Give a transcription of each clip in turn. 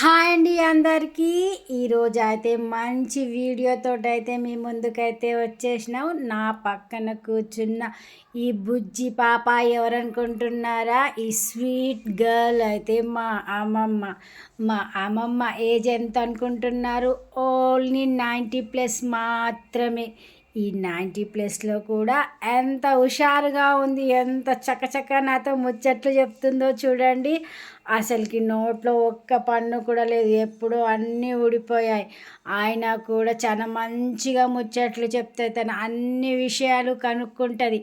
Hi అండి అందరికీ. ఈరోజు అయితే మంచి వీడియోతో అయితే మీ ముందుకైతే వచ్చేసినాం. నా పక్కన కూర్చున్న ఈ బుజ్జి పాప ఎవరనుకుంటున్నారా? ఈ స్వీట్ గర్ల్ అయితే మా అమ్మమ్మ. మా అమ్మమ్మ ఏజ్ ఎంత అనుకుంటున్నారు ఓన్లీ నైంటీ ప్లస్ మాత్రమే. ఈ నైంటీ ప్లస్లో కూడా ఎంత హుషారుగా ఉంది ఎంత చకచక నాతో ముచ్చట్లు చెప్తుందో చూడండి. అసలుకి నోట్లో ఒక్క పన్ను కూడా లేదు ఎప్పుడూ అన్నీ ఊడిపోయాయి. ఆయన కూడా చాలా మంచిగా ముచ్చట్లు చెప్తే తను అన్ని విషయాలు కనుక్కుంటుంది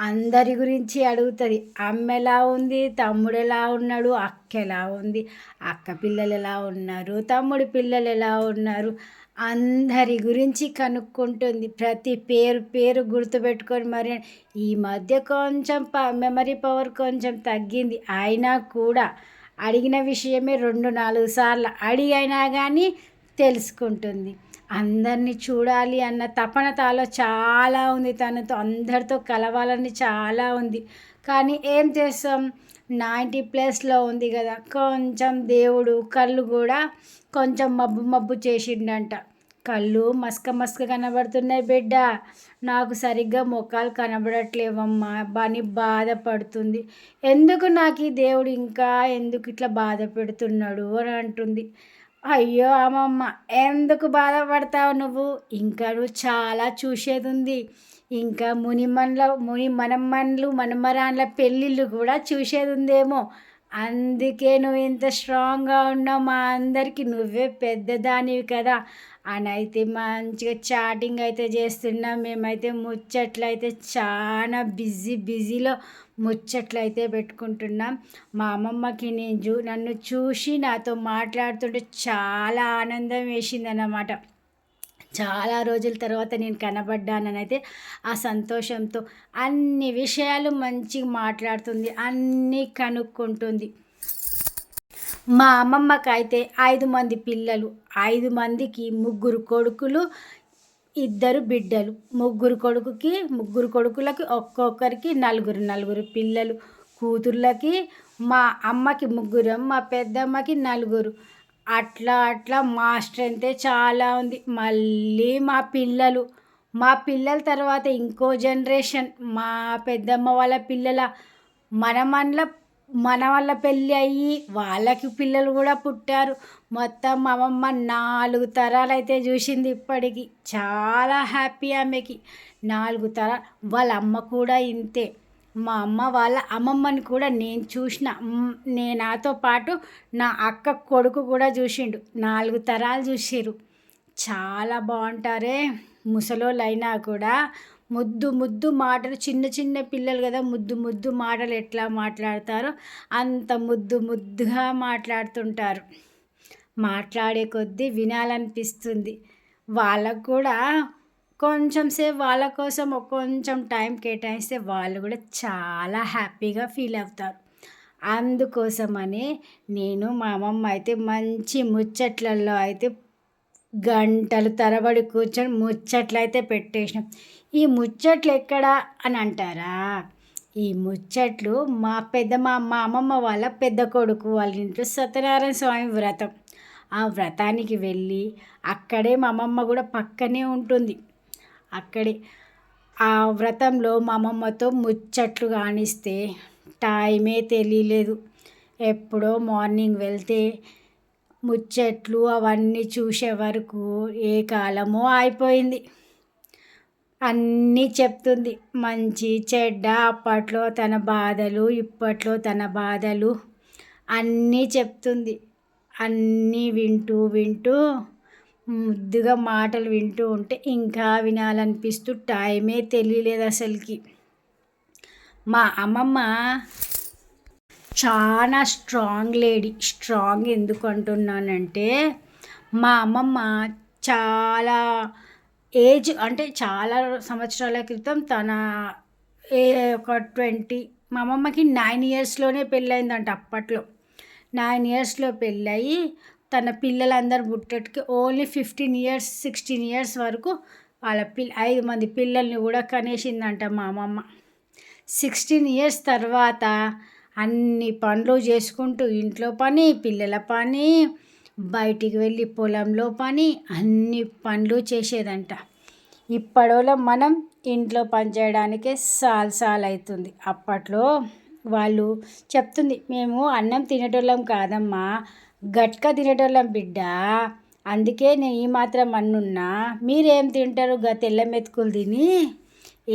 అందరి గురించి అడుగుతుంది. అమ్మ ఎలా ఉంది తమ్ముడు ఎలా ఉన్నాడు అక్క ఎలా ఉంది అక్క పిల్లలు ఎలా ఉన్నారు తమ్ముడి పిల్లలు ఎలా ఉన్నారు అందరి గురించి కనుక్కుంటుంది. ప్రతి పేరు పేరు గుర్తుపెట్టుకొని మరి ఈ మధ్య కొంచెం ప మెమరీ పవర్ కొంచెం తగ్గింది. అయినా కూడా అడిగిన విషయమే రెండు నాలుగు సార్లు అడిగైనా కానీ తెలుసుకుంటుంది. అందరినీ చూడాలి అన్న తపన తాలో చాలా ఉంది తనతో. అందరితో కలవాలని చాలా ఉంది. కానీ ఏం చేస్తాం? నైంటీ ప్లస్లో ఉంది కదా. కొంచెం దేవుడు కళ్ళు కూడా కొంచెం మబ్బు మబ్బు చేసిండంట. కళ్ళు మస్క మస్క కనబడుతున్నాయి బిడ్డ. నాకు సరిగ్గా ముఖాలు కనబడట్లేవమ్మా. అని బాధపడుతుంది. ఎందుకు నాకు ఈ దేవుడు ఇంకా ఎందుకు ఇట్లా బాధ పెడుతున్నాడు అని అంటుంది. అయ్యో అమ్మమ్మ ఎందుకు బాధపడతావు నువ్వు? ఇంకా నువ్వు చాలా చూసేది ఉంది ఇంకా మునిమన్ల ముని మనమ్మన్లు మనమరాన్ల పెళ్ళిళ్ళు కూడా చూసేది ఉందేమో అందుకే నువ్వు ఇంత స్ట్రాంగ్గా ఉన్నావు మా అందరికీ. నువ్వే పెద్దదానివి కదా. అని అయితే మంచిగా చాటింగ్ అయితే చేస్తున్నాం మేమైతే ముచ్చట్లు అయితే చాలా బిజీ బిజీలో ముచ్చట్లు అయితే పెట్టుకుంటున్నాం. మా అమ్మమ్మకి నేను చూ నన్ను చూసి నాతో మాట్లాడుతుంటే చాలా ఆనందం వేసిందన్నమాట. చాలా రోజుల తర్వాత నేను కనబడ్డాననైతే ఆ సంతోషంతో అన్ని విషయాలు మంచిగా మాట్లాడుతుంది అన్నీ కనుక్కుంటుంది. మా అమ్మమ్మకి అయితే ఐదు మంది పిల్లలు ఐదు మందికి ముగ్గురు కొడుకులు ఇద్దరు బిడ్డలు. ముగ్గురు కొడుకుకి ముగ్గురు కొడుకులకి ఒక్కొక్కరికి నలుగురు నలుగురు పిల్లలు. కూతుర్లకి మా అమ్మకి ముగ్గురు మా పెద్దమ్మకి నలుగురు. అట్లా అట్లా మా స్ట్రెంతే చాలా ఉంది. మళ్ళీ మా పిల్లలు. మా పిల్లల తర్వాత ఇంకో జనరేషన్. మా పెద్దమ్మ వాళ్ళ పిల్లల. మనమన్ల మన వాళ్ళ పెళ్ళి అయ్యి వాళ్ళకి పిల్లలు కూడా పుట్టారు. మొత్తం మా అమ్మమ్మ నాలుగు తరాలు అయితే చూసింది ఇప్పటికి. చాలా హ్యాపీ ఆమెకి. నాలుగు తరాలు. వాళ్ళ అమ్మ కూడా ఇంతే. మా అమ్మ వాళ్ళ అమ్మమ్మని కూడా నేను చూసిన. నేను నాతో పాటు నా అక్క కొడుకు కూడా చూసిండు. నాలుగు తరాలు చూసిరు చాలా బాగుంటారే ముసలోళ్ళు అయినా కూడా. ముద్దు ముద్దు మాటలు చిన్న చిన్న పిల్లలు కదా ముద్దు ముద్దు మాటలు ఎట్లా మాట్లాడతారో అంత ముద్దు ముద్దుగా మాట్లాడుతుంటారు. మాట్లాడే కొద్దీ వినాలనిపిస్తుంది. వాళ్ళకు కూడా కొంచెం సేపు వాళ్ళ కోసం కొంచెం టైం కేటాయిస్తే వాళ్ళు కూడా చాలా హ్యాపీగా ఫీల్ అవుతారు. అందుకోసమని నేను మా అమ్మమ్మ అయితే మంచి ముచ్చట్లలో అయితే గంటలు తరబడి కూర్చొని ముచ్చట్లు అయితే పెట్టేసినాం. ఈ ముచ్చట్లు ఎక్కడ అని అంటారా? ఈ ముచ్చట్లు మా పెద్ద మా మా అమ్మమ్మ వాళ్ళ పెద్ద కొడుకు వాళ్ళ ఇంట్లో సత్యనారాయణ స్వామి వ్రతం. ఆ వ్రతానికి వెళ్ళి అక్కడే మా అమ్మమ్మ కూడా పక్కనే ఉంటుంది. అక్కడే. ఆ వ్రతంలో మా అమ్మమ్మతో ముచ్చట్లు కానిస్తే టైమే తెలియలేదు. ఎప్పుడో మార్నింగ్ వెళ్తే ముచ్చట్లు అవన్నీ చూసే వరకు ఏ కాలమో అయిపోయింది అన్నీ చెప్తుంది. మంచి చెడ్డ అప్పట్లో తన బాధలు ఇప్పట్లో తన బాధలు అన్నీ చెప్తుంది. అన్నీ వింటూ వింటూ ముద్దుగా మాటలు వింటూ ఉంటే ఇంకా వినాలనిపిస్తూ టైమే తెలియలేదు అసలుకి. మా అమ్మమ్మ చాలా స్ట్రాంగ్ లేడీ. స్ట్రాంగ్ ఎందుకు అంటున్నానంటే మా అమ్మమ్మ చాలా ఏజ్ అంటే చాలా సంవత్సరాల క్రితం తన ఏ ఒక ట్వంటీ మా అమ్మమ్మకి నైన్ ఇయర్స్లోనే పెళ్ళయిందంట అప్పట్లో. నైన్ ఇయర్స్లో పెళ్ళయి తన పిల్లలందరూ పుట్టేటికి only fifteen years sixteen years వరకు వాళ్ళ పిల్ల ఐదు మంది పిల్లల్ని కూడా కనేసిందంట మా అమ్మమ్మ. సిక్స్టీన్ ఇయర్స్ తర్వాత అన్ని పనులు చేసుకుంటూ ఇంట్లో పని పిల్లల పని బయటికి వెళ్ళి పొలంలో పని అన్ని పనులు చేసేదంట. ఇప్పటిలో మనం ఇంట్లో పని చేయడానికే సాల్ సాల్ అవుతుంది అప్పట్లో వాళ్ళు చెప్తుంది మేము అన్నం తినేటోళ్ళం కాదమ్మా గట్క తినేటోళ్ళం బిడ్డ. అందుకే నేను ఈ మాత్రం అన్నున్నా మీరేం తింటారు గా తెల్ల మెతుకులు తిని?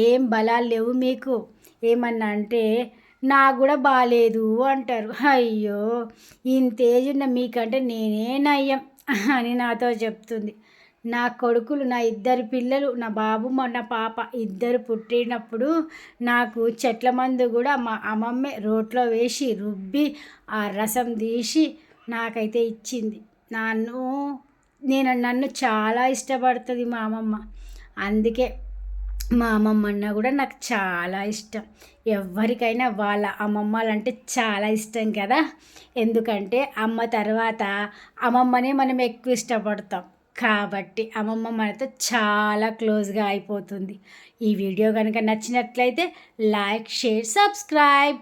ఏం బలాలు లేవు మీకు. ఏమన్నా అంటే నాకు కూడా బాగాలేదు అంటారు. అయ్యో ఇంత ఏజ్ ఉన్న మీకంటే నేనే నయ్యం అని నాతో చెప్తుంది. నా కొడుకులు నా ఇద్దరు పిల్లలు నా బాబు నా పాప ఇద్దరు పుట్టినప్పుడు నాకు చెట్ల మందు కూడా మా అమ్మమ్మే రోట్లో వేసి రుబ్బి ఆ రసం తీసి నాకైతే ఇచ్చింది. నన్ను నేను నన్ను చాలా ఇష్టపడుతుంది మా అమ్మమ్మ. అందుకే మా అమ్మమ్మ అన్న కూడా నాకు చాలా ఇష్టం. ఎవరికైనా వాళ్ళ అమ్మమ్మలంటే చాలా ఇష్టం కదా. ఎందుకంటే అమ్మ తర్వాత అమ్మమ్మనే మనం ఎక్కువ ఇష్టపడతాం. కాబట్టి అమ్మమ్మ మనతో చాలా క్లోజ్గా అయిపోతుంది. ఈ వీడియో కనుక నచ్చినట్లయితే లైక్ షేర్ సబ్స్క్రైబ్.